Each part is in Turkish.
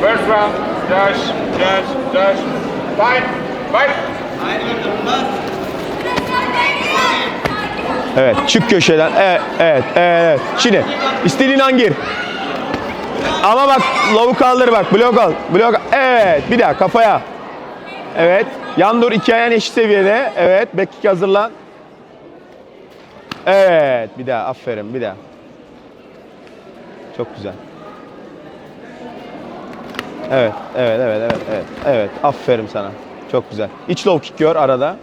First round, dash, dash, dash. Fight, fight. Evet çık köşeden. Evet evet evet. Şimdi istediğin an gir. Ama bak lovu kaldır bak. Blok al. Blok. Evet bir daha kafaya. Evet. Yan dur iki ayağın eşit seviyede. Evet back kick hazırlan. Evet bir daha aferin bir daha. Çok güzel. Evet, evet, evet, evet, evet, evet. Aferin sana. Çok güzel. İç low kick gör arada.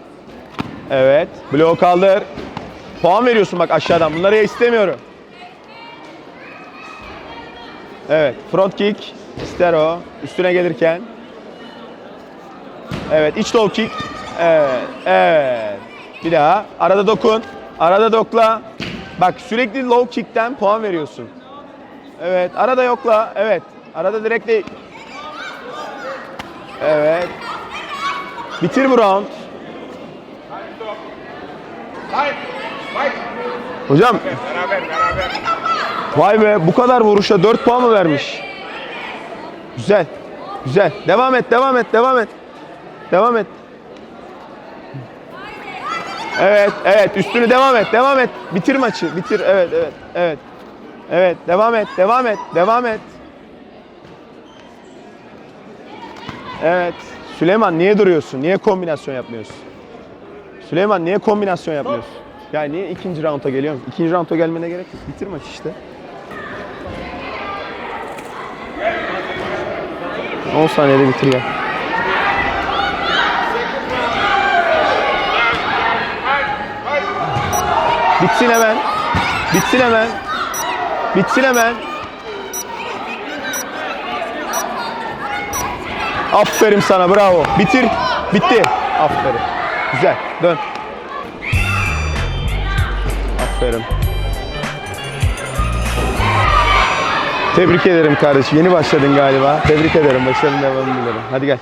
Evet. Bloğu kaldır. Puan veriyorsun bak aşağıdan. Bunları istemiyorum. Evet. Front kick. İster o. Üstüne gelirken. Evet. iç low kick. Evet. Evet. Bir daha. Arada dokun. Arada dokla. Bak sürekli low kick'ten puan veriyorsun. Evet. Arada yokla. Evet. Arada direkt değil. Evet. Bitir bu round. Hocam Beraber, beraber. vay be bu kadar vuruşa 4 puan mı vermiş? Güzel. Güzel. Devam et, devam et, devam et. Devam et. Evet, evet. Üstünü devam et, devam et. Bitir maçı, bitir. Evet, evet, evet. Evet, devam et, devam et, devam et. Evet. Süleyman niye duruyorsun? Niye kombinasyon yapmıyorsun? Süleyman niye kombinasyon yapmıyorsun? Ya niye ikinci rounda geliyorsun? İkinci rounda gelmene gerek yok. Bitir maç işte. 10 saniyede bitir ya. Bitsin hemen. Bitsin hemen. Bitsin hemen. Aferin sana bravo. Bitir. Bitti. Aferin. Güzel. Dön. Aferin. Tebrik ederim kardeşim. Yeni başladın galiba. Tebrik ederim. Başarının devamını dilerim. Hadi gel.